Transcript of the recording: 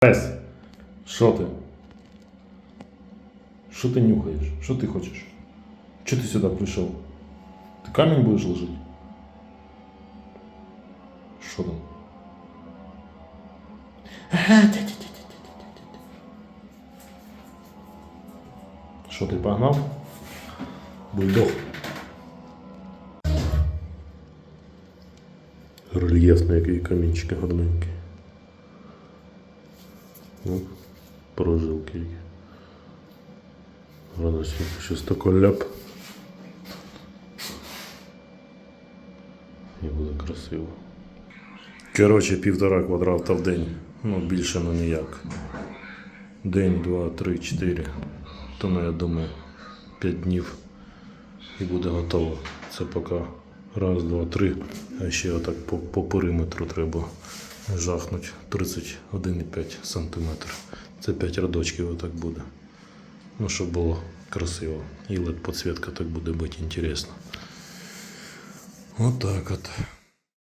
Пес, що ти? Що ти нюхаєш? Що ти хочеш? Чого ти сюди прийшов? Ти камінь будеш ложити? Що там? Що ти погнав? Бульдог. Рельєфний який камінчики гарненькі. Ну, прожилки. які. Щось таке ляп. І буде красиво. Коротше, півтора квадрата в день. Ну, більше ну ніяк. День, два, три, чотири. Тому я думаю, п'ять днів і буде готово. Це поки раз, два, три. А ще отак по, по периметру треба жахнути 31,5 см. Це 5 рядочків отак буде. Ну, щоб було красиво. І LED підсвітка так буде бути інтересно. Отак от.